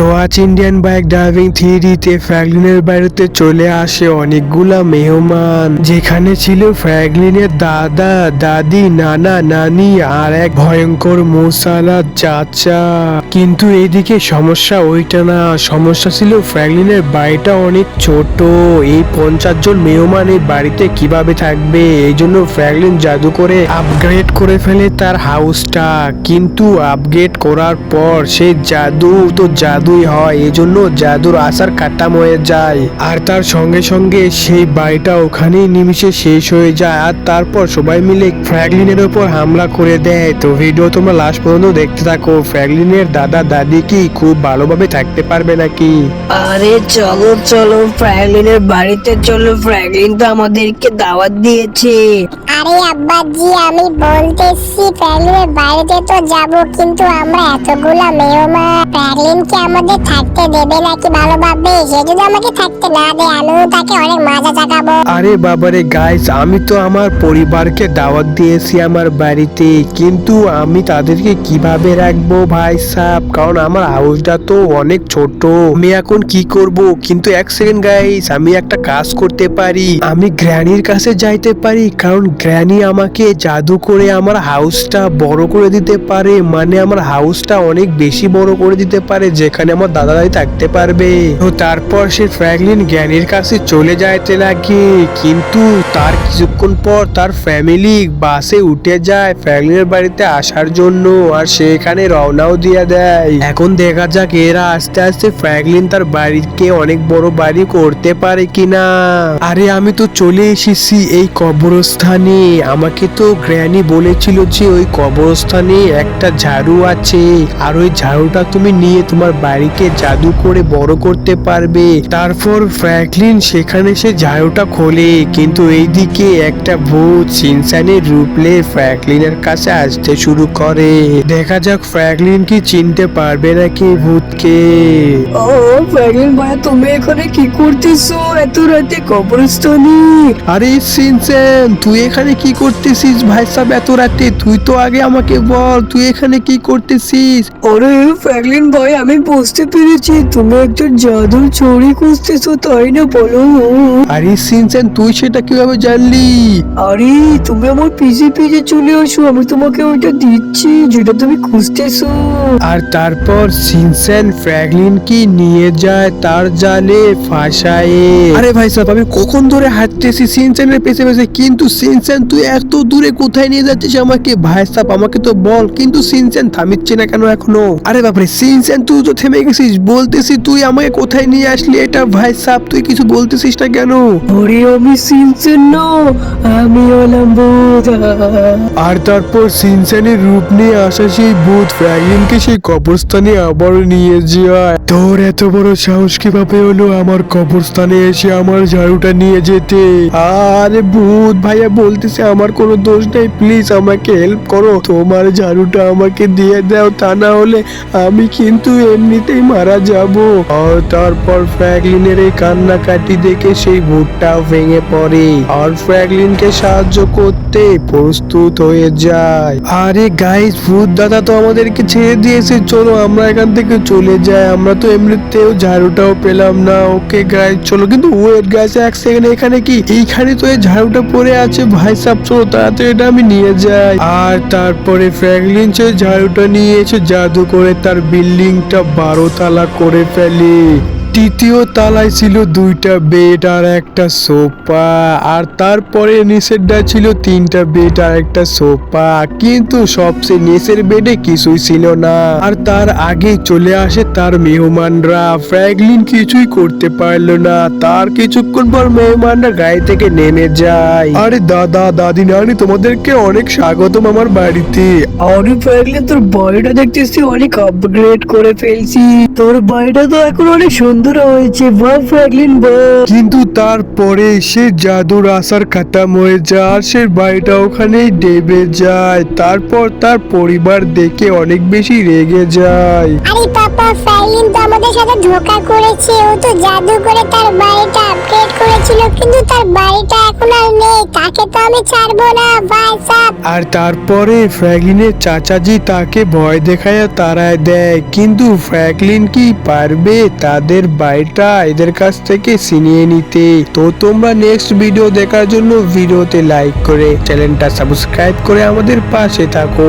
তো আজ Indian bike driving থ্রিডিতে ফ্র্যাগলিনের বাড়িতে চলে আসে অনেকগুলা মেহমান। যেখানে ছিল ফ্র্যাগলিনের দাদা, দাদি, নানা, নানি আর এক ভয়ঙ্কর মশালা চাচা। কিন্তু এদিকে সমস্যা ওইটা না, সমস্যা ছিল ফ্র্যাগলিনের বাড়িটা অনেক ছোট। এই পঞ্চাশ জন মেহমান এই বাড়িতে কীভাবে থাকবে? এই জন্য ফ্র্যাগলিন জাদু করে আপগ্রেড করে ফেলে তার হাউসটা কিন্তু আপগ্রেড করার পর সেই জাদু, তো জাদুই হয় এই জন্য জাদুর আসার কাটাম হয়ে যায়। আর তার সঙ্গে সঙ্গে সেই বাড়িটা ওখানেই নিমিশে শেষ হয়ে যায়। আর তারপর সবাই মিলে ফ্র্যাগলিনের উপর হামলা করে দেয়। তো ভিডিও তোমরা লাস্ট পর্যন্ত দেখতে থাকো। ফ্র্যাগলিনের দাদা দাদি কি খুব ভালোভাবে থাকতে পারবে নাকি? আরে চলো চলো ফ্র্যাগলিনের বাড়িতে চলো। ফ্র্যাগলিন তো আমাদেরকে দাওয়াত দিয়েছে। আরে আব্বাজি, আমি বলতেছি ফ্র্যাঙ্কলিনের বাড়িতে তো যাব, কিন্তু আমরা এতগুলা মেহমান ফ্র্যাঙ্কলিন কি আমাদের থাকতে দেবে নাকি ভালোভাবে? সে যদি আমাকে থাকতে না দেয়, আমিও তাকে অনেক মাজা চাকাবো আরে বাবারে গাইস আমি তো আমার পরিবারকে দাওয়াত দিয়েছি আমার বাড়িতে, কিন্তু আমি তাদেরকে কীভাবে রাখব ভাই সাহেব কারণ আমার হাউসটা তো অনেক ছোট। আমি এখন কি করব? কিন্তু এক সেকেন্ড গাইস আমি একটা কাজ করতে পারি। আমি গ্র্যানির কাছে যাইতে পারি, কারণ গ্র্যানি আমাকে জাদু করে আমার হাউসটা বড় করে দিতে পারে মানে আমার হাউসটা অনেক বেশি বড় করে দিতে পারে, যেখানে আমার দাদা দাদি থাকতে পারবে। তো তারপর সে ফ্র্যাঙ্কলিন জ্ঞানীর কাছে চলে যাইতে লাগে, কিন্তু তার কিছুক্ষণ পর তার ফ্যামিলি বাসে উঠে যায় ফ্র্যাঙ্কলিনের বাড়িতে আসার জন্য, আর সেখানে রওনাও দিয়ে দেয়। এখন দেখা যাক এরা আস্তে আস্তে ফ্র্যাঙ্কলিন তার বাড়িকে অনেক বড় বাড়ি করতে পারে কিনা। আরে, আমি তো চলে এসেছি এই কবরস্থানে। আমাকে তো গ্র্যানি বলেছিল যে ওই কবরস্থানে একটা ঝাড়ু আছে আর ওই ঝাড়ুটা তুমি নিয়ে তোমার বাড়িকে জাদু করে বড় করতে পারবে। তারপর ফ্র্যাঙ্কলিন সেখানে সে ঝাড়ুটা খোলে কিন্তু এইদিকে একটা ভূত সিনসানের রূপলে ফ্র্যাঙ্কলিনের কাছে আসতে শুরু করে। দেখা যাক ফ্র্যাঙ্কলিন কি চিনতে পারবে নাকি ভূতকে। ও ফ্র্যাঙ্কলিন ভাই তুমি এখানে কি করতেছো? এত রাতে কবরস্থানে। আরে সিনসেন তুই এখানে কি করতেছিস ভাই সাহেব? এত রাতে তুই তো আগে আমাকে বল তুই এখানে কি করতেছিস? আরে ফ্র্যাঙ্কলিন ভাই আমি বুঝতে পেরেছি। তুমি একজন জাদুর চড়ি খুঁজতেছো তাই না বলো? আরে সিনসেন তুই সেটা কীভাবে জানলি? আরে তুমি আমার পিছে পিছে চলে আসো আমি তোমাকে ওইটা দিচ্ছি যেটা তুমি খুঁজতেছো। আর তারপর সিনসেন ফ্র্যাগলিন কি নিয়ে যায় তার জালে ফাঁসায়। আরে ভাই সাহেব আমি কখন ধরে হাঁটতেছি সিনসেনের পেছে পেছে কিন্তু সিনসেন তুই এত দূরে কোথায় নিয়ে যাচ্ছিস আমাকে? ভাই সাহেব আমাকে তো বল কিন্তু সিনসেন থামিচ্ছে না কেন এখনও? আরে বাপরে সিনসেন তুই তো থেমে গেছিস। বলতেছি তুই আমাকে কোথায় নিয়ে আসলি? এটা ভাই সাহেব তুই কিছু বলতেছিস না কেন? আরে আমি সিনসেন না আমি হলাম ভূত। আর তারপর সিনসেনের রূপ নিয়ে আসা সেই ভূত ফ্র্যাঙ্কলিনকে সেই কবরস্থানে আবার নিয়ে যায়। তোর এত বড় সাহস কীভাবে হলো আমার কবরস্থানে এসে আমার ঝাড়ুটা নিয়ে যেতে? আরে ভূত ভাইয়া বলতেছে, আমার কোনো দোষ নেই প্লিজ আমাকে হেল্প করো। তোমার ঝাড়ুটা আমাকে দিয়ে দাও, তা না হলে আমি কিন্তু এমনিতেই মারা যাব। তারপর ফ্র্যাঙ্কলিনের এই কান্নাকাটি দেখে সেই ভূতটাও ভেঙে পড়ে। আর ফ্র্যাঙ্কলিনকে সাহায্য করতে প্রস্তুত হয়ে যায়। আরে গাইস ভূত দাদা তো আমাদেরকে ছেড়ে দিয়েছে। চলো আমরা এখান থেকে চলে যাই। আমরা তো এমনিতেও ঝাড়ুটাও পেলাম না। ওকে গাইস চলো। কিন্তু ওয়েট গাইস এক সেকেন্ড এখানে কি? এইখানে তো এই ঝাড়ুটা পড়ে আছে ভাই। সাহ চলো তাড়াতাড়ি এটা আমি নিয়ে যাই। আর তারপরে ফ্র্যাঙ্কলিন সে ঝাড়ুটা নিয়ে এসে জাদু করে তার বিল্ডিংটা বারো তালা করে ফেলে। তৃতীয় তালায় ছিল দুইটা বেড আর একটা সোফা, আর তারপরে নিচেরটা ছিল তিনটা বেড আর একটা সোফা। কিন্তু সবচেয়ে নিচের বেডে কিছুই ছিল না। আর তার আগে চলে আসে তার মেহমানরা। ফ্র্যাগলিন কিছুই করতে পারল না। তার কিছুক্ষণ পর মেহমানরা গায়ে থেকে নেমে যায়। আরে দাদা, দাদি, নানি, তোমাদেরকে অনেক স্বাগতম আমার বাড়িতে। আরে ফ্র্যাঙ্কলিন, তোর বাড়িটা দেখতেছি অনেক আপগ্রেড করে ফেলছি। তোর বাড়িটা তো এখন অনেক সুন্দর জাদু রয়েছে বা ফ্র্যাঙ্কলিন বা কিন্তু তারপরে সে জাদুর আসার খতম হয়ে যায় আর সে বাড়িটা ওখানেই ডেবে যায়। তারপর তার পরিবার দেখে অনেক বেশি রেগে যায়। আরে পাপা ফ্রাইলিন তো আমাদের সাথে ধোকা করেছে। ও তো জাদু করে তার বাড়িটা আপগ্রেড করেছিল কিন্তু তার বাড়িটা এখন আর তাকে তো আমি ছাড়বো না, ভাই সাহেব আর তারপরে ফ্র্যাঙ্কলিনের চাচাজি তাকে ভয় দেখায় তাড়ায় দেয়। কিন্তু ফ্র্যাঙ্কলিন কি পারবে তাদের বাড়িটা এদের কাছ থেকে ছিনিয়ে নিতে? তো তোমরা নেক্সট ভিডিও দেখার জন্য ভিডিওতে লাইক করে চ্যানেলটা সাবস্ক্রাইব করে আমাদের পাশে থাকো।